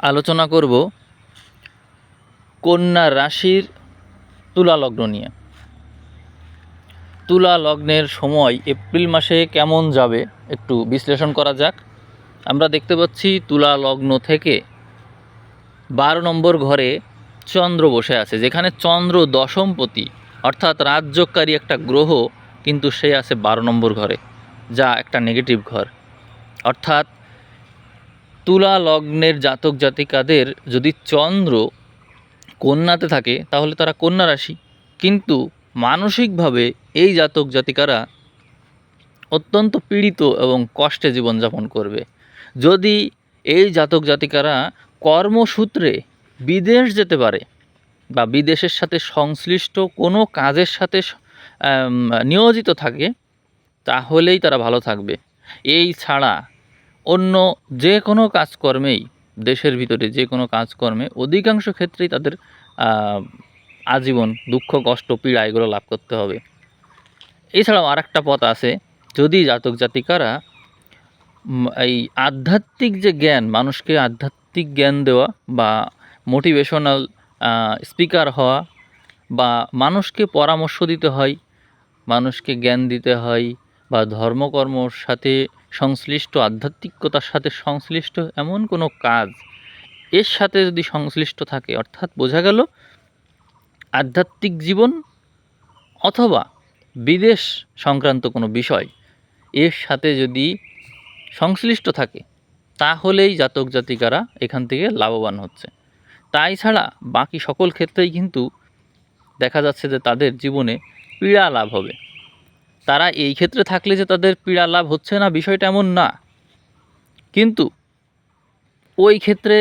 আলোচনা করব কন্যা রাশির তুলা লগ্ন নিয়ে। তুলা লগ্নের সময় এপ্রিল মাসে কেমন যাবে একটু বিশ্লেষণ করা যাক। আমরা দেখতে পাচ্ছি তুলা লগ্ন থেকে বারো নম্বর ঘরে চন্দ্র বসে আছে, যেখানে চন্দ্র দশমপতি অর্থাৎ রাজ্যকারী একটা গ্রহ, কিন্তু সে আছে বারো নম্বর ঘরে, যা একটা নেগেটিভ ঘর। অর্থাৎ তুলা লগ্নের জাতক জাতিকাদের যদি চন্দ্র কন্যাতে থাকে, তাহলে তারা কন্যা রাশি। কিন্তু মানসিকভাবে এই জাতক জাতিকারা অত্যন্ত পীড়িত এবং কষ্টে জীবনযাপন করবে। যদি এই জাতক জাতিকারা কর্মসূত্রে বিদেশ যেতে পারে বা বিদেশের সাথে সংশ্লিষ্ট কোনো কাজের সাথে নিয়োজিত থাকে, তাহলেই তারা ভালো থাকবে। এই ছাড়া অন্য যে কোনো কাজকর্মেই, দেশের ভিতরে যে কোনো কাজকর্মে অধিকাংশ ক্ষেত্রেই তাদের আজীবন দুঃখ, কষ্ট, পীড়া এগুলো লাভ করতে হবে। এছাড়াও আর একটা পথ আছে, যদি জাতক জাতিকারা এই আধ্যাত্মিক যে জ্ঞান, মানুষকে আধ্যাত্মিক জ্ঞান দেওয়া বা মোটিভেশনাল স্পিকার হওয়া বা মানুষকে পরামর্শ দিতে হয়, মানুষকে জ্ঞান দিতে হয় বা ধর্মকর্মর সাথে সংশ্লিষ্ট আধ্যাত্মিকতার সাথে সংশ্লিষ্ট এমন কোনো কাজ এর সাথে যদি সংশ্লিষ্ট থাকে, অর্থাৎ বোঝা গেল আধ্যাত্মিক জীবন অথবা বিদেশ সংক্রান্ত কোনো বিষয় এর সাথে যদি সংশ্লিষ্ট থাকে, তাহলেই জাতক জাতিকারা এখান থেকে লাভবান হচ্ছে। তাই ছাড়া বাকি সকল ক্ষেত্রেই কিন্তু দেখা যাচ্ছে যে তাদের জীবনে পীড়া লাভ হবে। তারা এই ক্ষেত্রে থাকলে যে তাদের পীড়া লাভ হচ্ছে না, বিষয়টা এমন না। কিন্তু ওই ক্ষেত্রে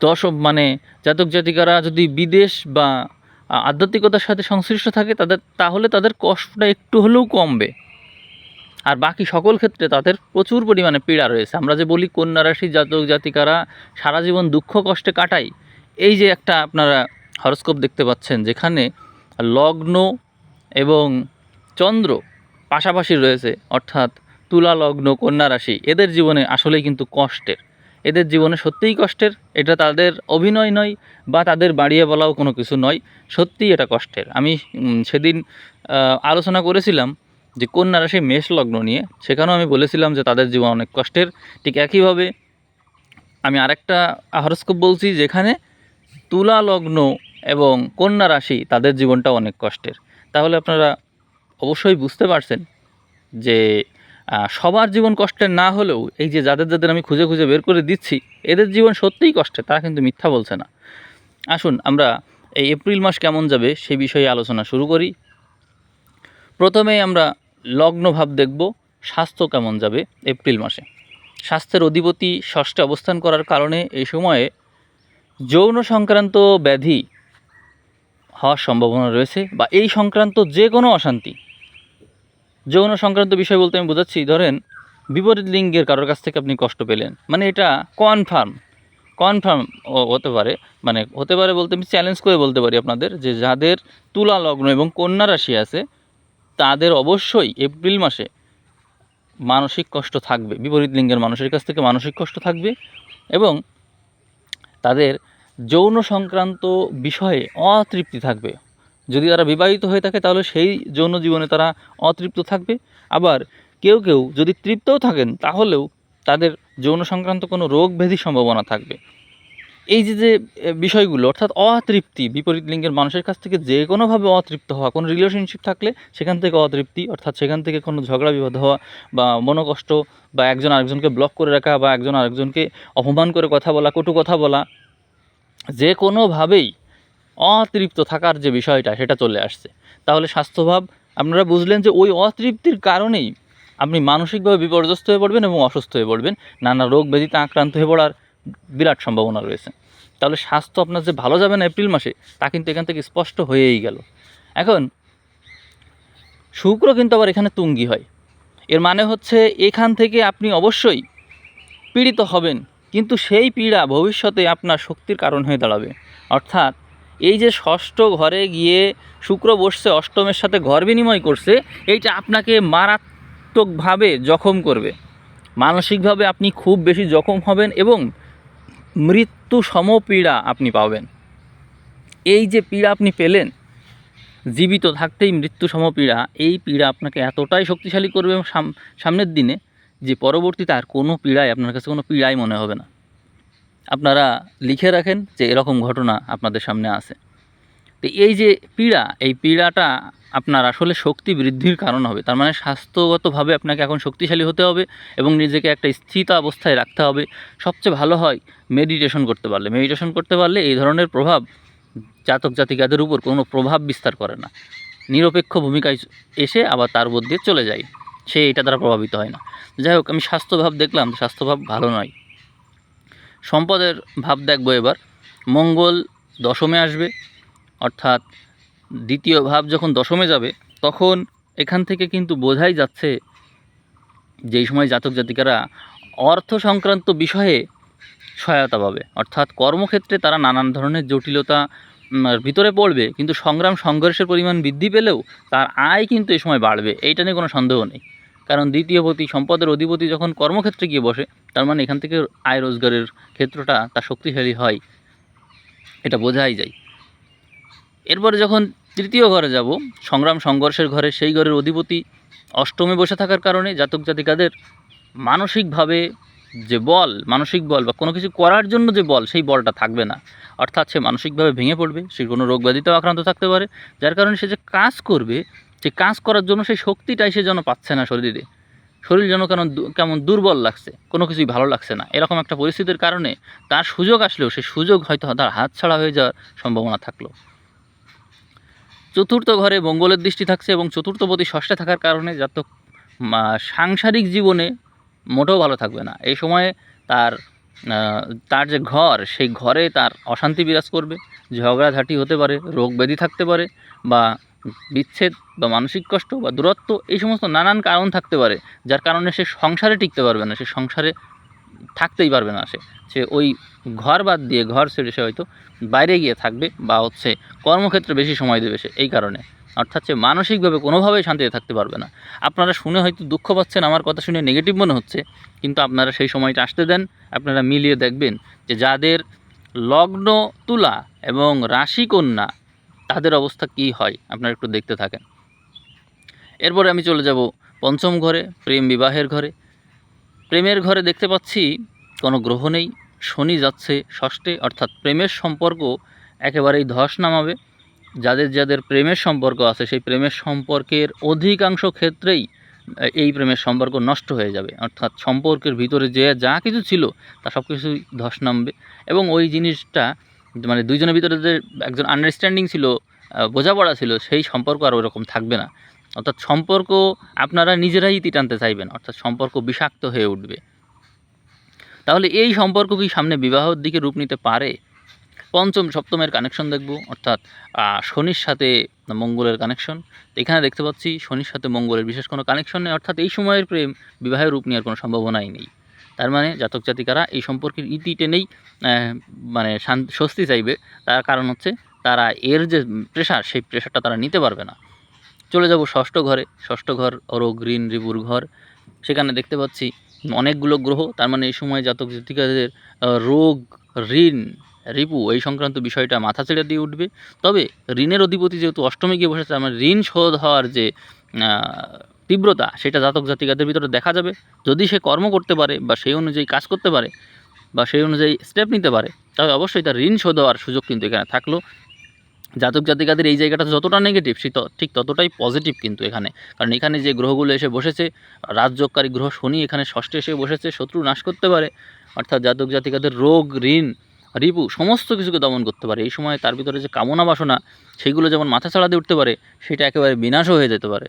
দশম মানে জাতক জাতিকারা যদি বিদেশ বা আধ্যাত্মিকতার সাথে সংশ্লিষ্ট থাকে, তাদের তাহলে তাদের কষ্টটা একটু হলেও কমবে। আর বাকি সকল ক্ষেত্রে তাদের প্রচুর পরিমাণে পীড়া রয়েছে। আমরা যে বলি কন্যা রাশি জাতক জাতিকারা সারা জীবন দুঃখ কষ্টে কাটায়, এই যে একটা আপনারা হরস্কোপ দেখতে পাচ্ছেন, যেখানে লগ্ন এবং চন্দ্র পাশাপাশি রয়েছে, অর্থাৎ তুলা লগ্ন কন্যা রাশি। এদের জীবনে আসলেই কিন্তু কষ্টের। এদের জীবনে সত্যিই কষ্টের, এটা তাদের অভিনয় নয় বা তাদের বাড়িয়ে বলাও কোনো কিছু নয়, সত্যিই এটা কষ্টের। আমি সেদিন আলোচনা করেছিলাম যে কন্যা রাশি মেষ লগ্ন নিয়ে, সেখানেও আমি বলেছিলাম যে তাদের জীবন অনেক কষ্টের। ঠিক একইভাবে আমি আরেকটা হরস্কোপ বলছি যেখানে তুলা লগ্ন এবং কন্যা রাশি তাদের জীবনটা অনেক কষ্টের। তাহলে আপনারা অবশ্যই বুঝতে পারছেন যে সবার জীবন কষ্টের না হলেও এই যে যাদের যাদের আমি খুঁজে খুঁজে বের করে দিচ্ছি, এদের জীবন সত্যিই কষ্টে, তারা কিন্তু মিথ্যা বলছে না। আসুন, আমরা এই এপ্রিল মাস কেমন যাবে সেই বিষয়ে আলোচনা শুরু করি। প্রথমেই আমরা লগ্ন ভাব দেখব, স্বাস্থ্য কেমন যাবে এপ্রিল মাসে। স্বাস্থ্যের অধিপতি ষষ্ঠে অবস্থান করার কারণে এই সময়ে যৌন সংক্রান্ত ব্যাধি হওয়ার সম্ভাবনা রয়েছে বা এই সংক্রান্ত যে কোনো অশান্তি যৌন সংক্রান্ত বিষয় বলতে আমি বোঝাচ্ছি, ধরেন বিপরীত লিঙ্গের কারোর কাছ থেকে আপনি কষ্ট পেলেন। মানে এটা কনফার্ম কনফার্ম হতে পারে মানে হতে পারে বলতে আমি চ্যালেঞ্জ করে বলতে পারি আপনাদের যে যাদের তুলা লগ্ন এবং কন্যা রাশি আছে, তাদের অবশ্যই এপ্রিল মাসে মানসিক কষ্ট থাকবে, বিপরীত লিঙ্গের মানুষের কাছ থেকে মানসিক কষ্ট থাকবে এবং তাদের যৌন সংক্রান্ত বিষয়ে অতৃপ্তি থাকবে। যদি তারা বিবাহিত হয়ে থাকে, তাহলে সেই যৌন জীবনে তারা অতৃপ্ত থাকবে। আবার কেউ কেউ যদি তৃপ্তও থাকেন, তাহলেও তাদের যৌন সংক্রান্ত কোনো রোগ ব্যাধির সম্ভাবনা থাকবে। এই যে যে বিষয়গুলো, অর্থাৎ অতৃপ্তি, বিপরীত লিঙ্গের মানুষের কাছ থেকে যে কোনোভাবে অতৃপ্ত হওয়া, কোনো রিলেশনশিপ থাকলে সেখান থেকে অতৃপ্তি, অর্থাৎ সেখান থেকে কোনো ঝগড়া, বিবাদ হওয়া বা মনোকষ্ট বা একজন আরেকজনকে ব্লক করে রাখা বা একজন আরেকজনকে অপমান করে কথা বলা, কটু কথা বলা, যে কোনোভাবেই অতৃপ্ত থাকার যে বিষয়টা, সেটা চলে আসছে। তাহলে স্বাস্থ্যভাব, আপনারা বুঝলেন যে ওই অতৃপ্তির কারণেই আপনি মানসিকভাবে বিপর্যস্ত হয়ে পড়বেন এবং অসুস্থ হয়ে পড়বেন। নানা রোগ ব্যাধিতে আক্রান্ত হয়ে পড়ার বিরাট সম্ভাবনা রয়েছে। তাহলে স্বাস্থ্য আপনার যে ভালো যাবে না এপ্রিল মাসে, তা কিন্তু এখান থেকে স্পষ্ট হয়েই গেল। এখন, শুক্র কিন্তু আবার এখানে তুঙ্গি হয়। এর মানে হচ্ছে এখান থেকে আপনি অবশ্যই পীড়িত হবেন, কিন্তু সেই পীড়া ভবিষ্যতে আপনার শক্তির কারণ হয়ে দাঁড়াবে। অর্থাৎ এই যে ষষ্ঠ ঘরে গিয়ে শুক্র বসছে, অষ্টমের সাথে ঘর বিনিময় করছে, এইটা আপনাকে মারাত্মকভাবে জখম করবে। মানসিকভাবে আপনি খুব বেশি জখম হবেন এবং মৃত্যু সম পীড়া আপনি পাবেন। এই যে পীড়া আপনি পেলেন, জীবিত থাকতেই মৃত্যু সমপীড়া, এই পীড়া আপনাকে এতটাই শক্তিশালী করবে সাম- সামনের দিনে যে পরবর্তীতে আর কোনো পীড়াই আপনার কাছে কোনো পীড়াই মনে হবে না। আপনারা লিখে রাখেন যে এরকম ঘটনা আপনাদের সামনে আছে। তো এই যে পীড়া, এই পীড়াটা আপনার আসলে শক্তি বৃদ্ধির কারণ হবে। তার মানে স্বাস্থ্যগতভাবে আপনাকে এখন শক্তিশালী হতে হবে এবং নিজেকে একটা স্থিত অবস্থায় রাখতে হবে। সবচেয়ে ভালো হয় মেডিটেশন করতে পারলে। মেডিটেশন করতে পারলে এই ধরনের প্রভাব জাতক জাতিকাদের উপর কোনো প্রভাব বিস্তার করে না। নিরপেক্ষ ভূমিকায় এসে আবার তার উপর দিয়ে চলে যায়। সে এটা দ্বারা প্রভাবিত হয় না। যাই হোক, আমি স্বাস্থ্যভাব দেখলাম, স্বাস্থ্যভাব ভালো নয়। সম্পদের ভাব দেখব এবার। মঙ্গল দশমে আসবে, অর্থাৎ দ্বিতীয় ভাব যখন দশমে যাবে, তখন এখান থেকে কিন্তু বোঝাই যাচ্ছে যেই সময় জাতক জাতিকারা অর্থ সংক্রান্ত বিষয়ে সহায়তা পাবে। অর্থাৎ কর্মক্ষেত্রে তারা নানান ধরনের জটিলতা ভিতরে পড়বে, কিন্তু সংগ্রাম সংঘর্ষের পরিমাণ বৃদ্ধি পেলেও তার আয় কিন্তু এই সময় বাড়বে, এইটা নিয়ে কোনো সন্দেহ নেই। কারণ দ্বিতীয়পতি সম্পদের অধিপতি যখন কর্মক্ষেত্রে গিয়ে বসে, তার মানে এখান থেকে আয় রোজগারের ক্ষেত্রটা তার শক্তিশালী হয়। এটা বোঝাই যায়। এরপরে যখন তৃতীয় ঘরে যাব, সংগ্রাম সংঘর্ষের ঘরে সেই ঘরের অধিপতি অষ্টমে বসে থাকার কারণে জাতক জাতিকাদের মানসিকভাবে যে বল, মানসিক বল বা কোনো কিছু করার জন্য যে বল, সেই বলটা থাকবে না। অর্থাৎ সে মানসিকভাবে ভেঙে পড়বে, সে কোনো রোগ ব্যাধিতেও আক্রান্ত থাকতে পারে। যার কারণে সে যে কাজ করবে সে কাজ করার জন্য সেই শক্তিটাই সে যেন পাচ্ছে না শরীরে। শরীর যেন কেন কেমন দুর্বল লাগছে কোনো কিছুই ভালো লাগছে না। এরকম একটা পরিস্থিতির কারণে তার সুযোগ আসলেও সেই সুযোগ হয়তো তার হাতছাড়া হয়ে যাওয়ার সম্ভাবনা থাকল। চতুর্থ ঘরে মঙ্গলের দৃষ্টি থাকছে এবং চতুর্থপতি ষষ্ঠে থাকার কারণে মা, সাংসারিক জীবনে মোটেও ভালো থাকবে না। এই সময়ে তার তার যে ঘর, সেই ঘরে তার অশান্তি বিরাজ করবে, ঝগড়াঝাটি হতে পারে রোগ ব্যাধি থাকতে পারে, বা বিচ্ছেদ, বা মানসিক কষ্ট, বা দূরত্ব, এই সমস্ত নানান কারণ থাকতে পারে, যার কারণে সে সংসারে টিকতে পারবে না, সে সংসারে থাকতেই পারবে না, সে সে ওই ঘর বাদ দিয়ে ঘর ছেড়ে সে হয়তো বাইরে গিয়ে থাকবে, বা হচ্ছে কর্মক্ষেত্রে বেশি সময় দেবে সে, এই কারণে। অর্থাৎ সে মানসিকভাবে কোনোভাবেই শান্তিতে থাকতে পারবে না। আপনারা শুনে হয়তো দুঃখ পাচ্ছেন, আমার কথা শুনে নেগেটিভ মনে হচ্ছে, কিন্তু আপনারা সেই সময়টা আসতে দেন, আপনারা মিলিয়ে দেখবেন যে যাদের লগ্ন তুলা এবং রাশি কন্যা তাদের অবস্থা কী হয়, আপনারা একটু দেখতে থাকেন। এরপরে আমি চলে যাব পঞ্চম ঘরে, প্রেম বিবাহের ঘরে। প্রেমের ঘরে দেখতে পাচ্ছি কোনো গ্রহ নেই, শনি যাচ্ছে ষষ্ঠে, অর্থাৎ প্রেমের সম্পর্ক একেবারেই ধস নামাবে। যাদের যাদের প্রেমের সম্পর্ক আছে, সেই প্রেমের সম্পর্কের অধিকাংশ ক্ষেত্রেই এই প্রেমের সম্পর্ক নষ্ট হয়ে যাবে। অর্থাৎ সম্পর্কের ভিতরে যে যা কিছু ছিল, তা সব কিছুই ধস নামবে। এবং ওই জিনিসটা মানে দুইজনের ভিতরে যে একজন আন্ডারস্ট্যান্ডিং ছিল বোঝাপড়া ছিল, সেই সম্পর্ক আর ওরকম থাকবে না। অর্থাৎ সম্পর্ক আপনারা নিজেরাই ইতি টানতে চাইবেন, অর্থাৎ সম্পর্ক বিষাক্ত হয়ে উঠবে। তাহলে এই সম্পর্ক কি সামনে বিবাহর দিকে রূপ নিতে পারে? পঞ্চম, সপ্তমের কানেকশন দেখব। অর্থাৎ শনির সাথে মঙ্গলের কানেকশন এখানে দেখতে পাচ্ছি, শনির সাথে মঙ্গলের বিশেষ কোনো কানেকশন নেই। অর্থাৎ এই সময়ের প্রেম, বিবাহের রূপ নেওয়ার কোনো সম্ভাবনাই নেই। তার মানে জাতক জাতিকারা এই সম্পর্কের ইতি টেনেই মানে স্বস্তি চাইবে। তার কারণ হচ্ছে, তারা এর যে প্রেশার সেই প্রেশারটা তারা নিতে পারবে না। চলে যাব ষষ্ঠ ঘরে। ষষ্ঠ ঘর রোগ ঋণ, রিপুর ঘর। সেখানে দেখতে পাচ্ছি, অনেকগুলো গ্রহ। তার মানে এই সময় জাতক জাতিকাদের রোগ, ঋণ রিপু, এই সংক্রান্ত বিষয়টা মাথা ছেড়ে দিয়ে উঠবে। তবে ঋণের অধিপতি যেহেতু অষ্টমে গিয়ে বসেছে, আমার ঋণ শোধ হওয়ার যে তীব্রতা, সেটা জাতক জাতিকাদের ভিতরে দেখা যাবে। যদি সে কর্ম করতে পারে বা সেই অনুযায়ী কাজ করতে পারে বা সেই অনুযায়ী স্টেপ নিতে পারে, তবে অবশ্যই তার ঋণ শোধ হওয়ার সুযোগ কিন্তু এখানে থাকল। জাতক জাতিকাদের এই জায়গাটা যতটা নেগেটিভ সে ঠিক ততটাই পজিটিভ কিন্তু এখানে। কারণ এখানে যে গ্রহগুলো এসে বসেছে, রাজযোগকারী গ্রহ শনি এখানে ষষ্ঠে এসে বসেছে, শত্রু নাশ করতে পারে। অর্থাৎ জাতক জাতিকাদের রোগ, ঋণ রিপু সমস্ত কিছুকে দমন করতে পারে। এই সময় তার ভিতরে যে কামনা বাসনা সেইগুলো যেমন মাথা ছাড়া দিয়ে উঠতে পারে, সেটা একেবারে বিনাশও হয়ে যেতে পারে।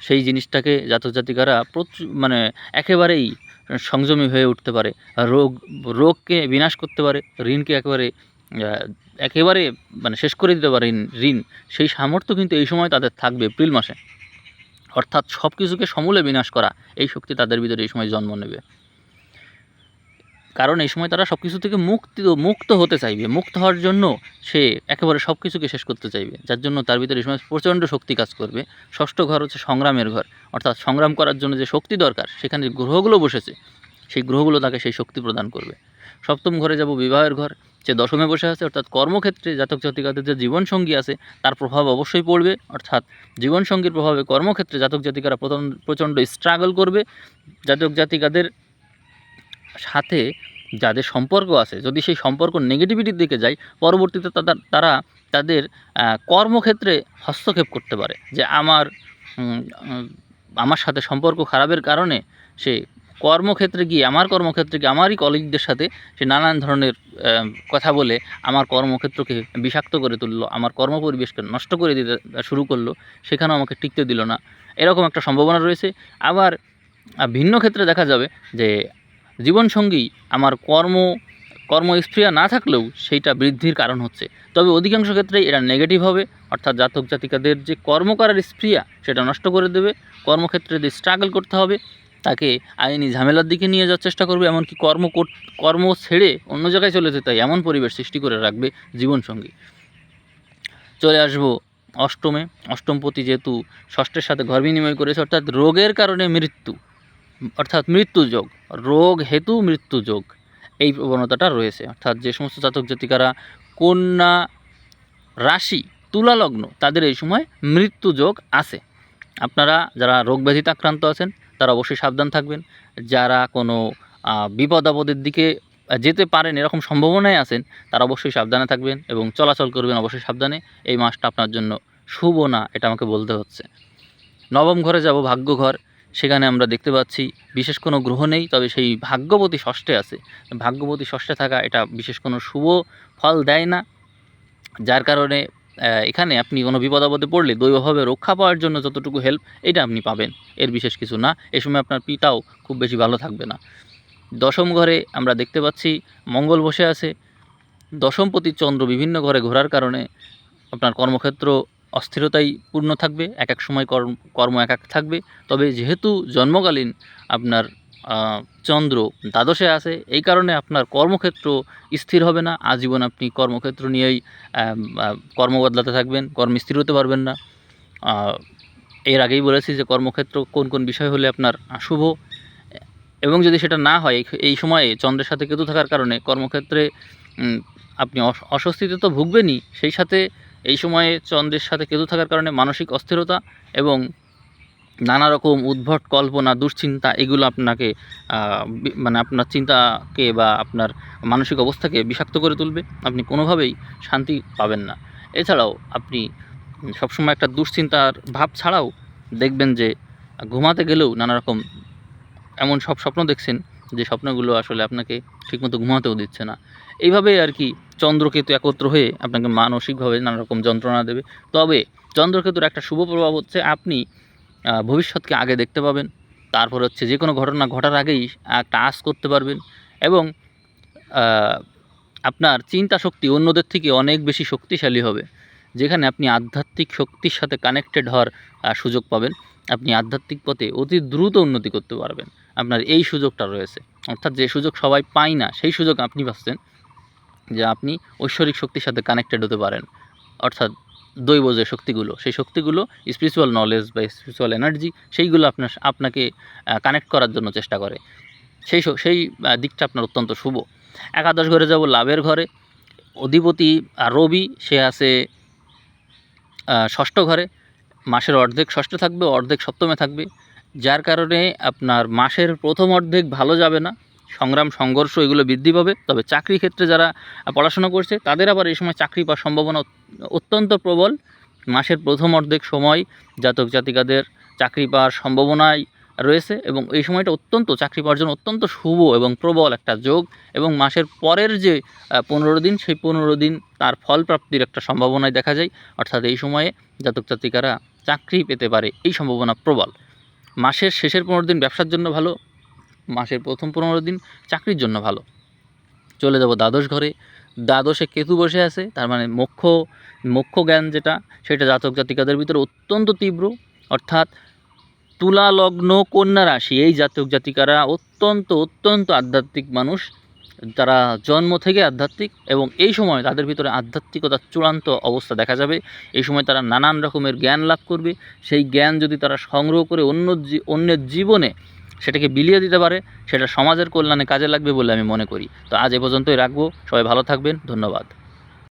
সেই জিনিসটাকে জাতক জাতিকারা প্রচুর মানে একেবারেই সংযমী হয়ে উঠতে পারে। রোগ, রোগকে বিনাশ করতে পারে, ঋণকে একেবারে একেবারে মানে শেষ করে দিতে পারে ঋণ সেই সামর্থ্য কিন্তু এই সময় তাদের থাকবে এপ্রিল মাসে। অর্থাৎ সব কিছুকে সমূলে বিনাশ করা, এই শক্তি তাদের ভিতরে এই সময় জন্ম নেবে। কারণ এই সময় তারা সব কিছু থেকে মুক্তি, মুক্ত হতে চাইবে, মুক্ত হওয়ার জন্য সে একেবারে সব কিছুকে শেষ করতে চাইবে, যার জন্য তার ভিতরে এই সময় প্রচণ্ড শক্তি কাজ করবে। ষষ্ঠ ঘর হচ্ছে সংগ্রামের ঘর, অর্থাৎ সংগ্রাম করার জন্য যে শক্তি দরকার, সেখানে গ্রহগুলো বসেছে, সেই গ্রহগুলো তাকে সেই শক্তি প্রদান করবে। সপ্তম ঘরে যাব বিবাহের ঘর, যে দশমে বসে আছে, অর্থাৎ কর্মক্ষেত্রে জাতক জাতিকাদের যে জীবনসঙ্গী আছে, তার প্রভাব অবশ্যই পড়বে, অর্থাৎ জীবনসঙ্গীর প্রভাবে কর্মক্ষেত্রে জাতক জাতিকারা প্রথম প্রচণ্ড স্ট্রাগল করবে। জাতক জাতিকাদের সাথে যাদের সম্পর্ক আছে, যদি সেই সম্পর্ক নেগেটিভিটির দিকে যায়, পরবর্তীতে তারা তাদের কর্মক্ষেত্রে হস্তক্ষেপ করতে পারে। যে আমার আমার সাথে সম্পর্ক খারাপের কারণে সে কর্মক্ষেত্রে গিয়ে, আমার কর্মক্ষেত্রে গিয়ে, আমারই কলিগদের সাথে সে নানান ধরনের কথা বলে আমার কর্মক্ষেত্রকে বিষাক্ত করে তুললো, আমার কর্মপরিবেশকে নষ্ট করে দিতে শুরু করল, সেখানেও আমাকে টিকতে দিল না। এরকম একটা সম্ভাবনা রয়েছে। আবার ভিন্ন ক্ষেত্রে দেখা যাবে যে জীবনসঙ্গী আমার কর্ম কর্মস্পৃহা না থাকলেও সেইটা বৃদ্ধির কারণ হচ্ছে। তবে অধিকাংশ ক্ষেত্রেই এটা নেগেটিভ হবে, অর্থাৎ জাতক জাতিকাদের যে কর্ম করার স্পৃহা সেটা নষ্ট করে দেবে। কর্মক্ষেত্রে যে স্ট্রাগল করতে হবে, তাকে আইনি ঝামেলার দিকে নিয়ে যাওয়ার চেষ্টা করবে, এমনকি কর্ম কর- কর্ম ছেড়ে অন্য জায়গায় চলে যেতে এমন পরিবেশ সৃষ্টি করে রাখবে জীবনসঙ্গী। চলে আসব অষ্টমে। অষ্টমপতি যেহেতু ষষ্ঠের সাথে ঘর বিনিময় করেছে, অর্থাৎ রোগের কারণে মৃত্যু। অর্থাৎ মৃত্যুযোগ রোগ হেতু মৃত্যু যোগ এই প্রবণতাটা রয়েছে। অর্থাৎ যে সমস্ত জাতক জাতিকারা কন্যা রাশি তুলা লগ্ন তাদের এই সময় মৃত্যু যোগ আছে। আপনারা যারা রোগ ব্যাধিতে আক্রান্ত আছেন, তারা অবশ্যই সাবধান থাকবেন। যারা কোনো বিপদ আপদের দিকে যেতে পারেন, এরকম সম্ভাবনায় আছেন, তারা অবশ্যই সাবধানে থাকবেন এবং চলাচল করবেন অবশ্যই সাবধানে। এই মাসটা আপনার জন্য শুভ না, এটা আমাকে বলতে হচ্ছে। নবম ঘরে যাব ভাগ্য ঘর সেখানে আমরা দেখতে পাচ্ছি বিশেষ কোনো গ্রহ নেই, তবে সেই ভাগ্যবতী ষষ্ঠে আছে। ভাগ্যবতী ষষ্ঠে থাকা এটা বিশেষ কোনো শুভ ফল দেয় না। যার কারণে এখানে আপনি কোনো বিপদ আপদে পড়লে দৈবভাবে রক্ষা পাওয়ার জন্য যতটুকু হেল্প এটা আপনি পাবেন। এর বিশেষ কিছু না। এ সময় আপনার পিতাও খুব বেশি ভালো থাকবে না। দশম ঘরে আমরা দেখতে পাচ্ছি মঙ্গল বসে আছে। দশমপতি চন্দ্র বিভিন্ন ঘরে ঘোরার কারণে আপনার কর্মক্ষেত্র অস্থিরতাই পূর্ণ থাকবে, এক এক সময় কর্ম কর্ম এক এক থাকবে। তবে যেহেতু জন্মকালীন আপনার চন্দ্র দ্বাদশে আছে, এই কারণে আপনার কর্মক্ষেত্র স্থির হবে না। আজীবন আপনি কর্মক্ষেত্র নিয়েই কর্ম বদলাতে থাকবেন, কর্মে স্থির হতে পারবেন না। এর আগেই বলেছি যে কর্মক্ষেত্র কোন কোন বিষয় হলে আপনার শুভ। এবং যদি সেটা না হয়, এই- সময়ে চন্দ্রের সাথে কেতু থাকার কারণে কর্মক্ষেত্রে আপনি অস- অস্বস্তিতে তো ভুগবেনই, সেই সাথে এই সময়ে চন্দ্রের সাথে কেতু থাকার কারণে মানসিক অস্থিরতা এবং নানা রকম উদ্ভট কল্পনা, দুশ্চিন্তা, এগুলো আপনাকে মানে আপনার চিন্তাকে বা আপনার মানসিক অবস্থাকে বিষাক্ত করে তুলবে। আপনি কোনোভাবেই শান্তি পাবেন না। এছাড়াও আপনি সবসময় একটা দুশ্চিন্তার ভাব ছাড়াও দেখবেন যে ঘুমাতে গেলেও নানা রকম এমন সব স্বপ্ন দেখছেন যে স্বপ্নগুলো আসলে আপনাকে ঠিকমতো ঘুমাতেও দিচ্ছে না। এইভাবেই আর কি চন্দ্রকেতু একত্র হয়ে আপনাকে মানসিকভাবে নানা রকম যন্ত্রণা দেবে। তবে চন্দ্রকেতুর একটা শুভ প্রভাব হচ্ছে আপনি ভবিষ্যৎকে আগে দেখতে পাবেন। তারপর হচ্ছে যে কোনো ঘটনা ঘটার আগেই একটা আশ করতে পারবেন এবং আপনার চিন্তা শক্তি অন্যদের থেকে অনেক বেশি শক্তিশালী হবে। যেখানে আপনি আধ্যাত্মিক শক্তির সাথে কানেক্টেড হওয়ার সুযোগ পাবেন। আপনি আধ্যাত্মিক পথে অতি দ্রুত উন্নতি করতে পারবেন। আপনার এই সুযোগটা রয়েছে। অর্থাৎ যে সুযোগ সবাই পায় না, সেই সুযোগ আপনি পাচ্ছেন। যে আপনি ঐশ্বরিক শক্তির সাথে কানেক্টেড হতে পারেন। অর্থাৎ দৈব যে শক্তিগুলো, সেই শক্তিগুলো স্পিরিচুয়াল নলেজ বা স্পিরিচুয়াল এনার্জি সেইগুলো আপনার, আপনাকে কানেক্ট করার জন্য চেষ্টা করে। সেই সেই দিকটা আপনার অত্যন্ত শুভ। একাদশ ঘরে যাব লাভের ঘরে। অধিপতি রবি, সে আছে ষষ্ঠ ঘরে। মাসের অর্ধেক ষষ্ঠ থাকবে, অর্ধেক সপ্তমে থাকবে। যার কারণে আপনার মাসের প্রথম অর্ধেক ভালো যাবে না। সংগ্রাম, সংঘর্ষ এগুলো বৃদ্ধি পাবে। তবে চাকরি ক্ষেত্রে যারা পড়াশোনা করছে, তাদের আবার এই সময় চাকরি পাওয়ার সম্ভাবনা অত্যন্ত প্রবল। মাসের প্রথম অর্ধেক সময় জাতক জাতিকাদের চাকরি পাওয়ার সম্ভাবনাই রয়েছে এবং এই সময়টা অত্যন্ত, চাকরি পাওয়ার জন্য অত্যন্ত শুভ এবং প্রবল একটা যোগ এবং মাসের পরের যে পনেরো দিন, সেই পনেরো দিন তার ফল প্রাপ্তির একটা সম্ভাবনায় দেখা যায়। অর্থাৎ এই সময়ে জাতক জাতিকারা চাকরি পেতে পারে, এই সম্ভাবনা প্রবল। মাসের শেষের পনেরো দিন ব্যবসার জন্য ভালো মাসের প্রথম পনেরো দিন চাকরির জন্য ভালো। চলে যাব দ্বাদশ ঘরে। দ্বাদশে কেতু বসে আছে, তার মানে মোক্ষ মোক্ষ জ্ঞান যেটা, সেটা জাতক জাতিকাদের ভিতরে অত্যন্ত তীব্র। অর্থাৎ তুলা লগ্ন কন্যা রাশি, এই জাতক জাতিকারা অত্যন্ত অত্যন্ত আধ্যাত্মিক মানুষ। তারা জন্ম থেকে আধ্যাত্মিক এবং এই সময় তাদের ভিতরে আধ্যাত্মিকতার চূড়ান্ত অবস্থা দেখা যাবে। এই সময় তারা নানান রকমের জ্ঞান লাভ করবে। সেই জ্ঞান যদি তারা সংগ্রহ করে অন্য অন্যের জীবনে সেটাকে বিলিয়ে দিতে পারে, সেটা সমাজের কল্যাণে কাজে লাগবে বলে আমি মনে করি। তো আজ এ পর্যন্তই রাখব। সবাই ভালো থাকবেন। ধন্যবাদ।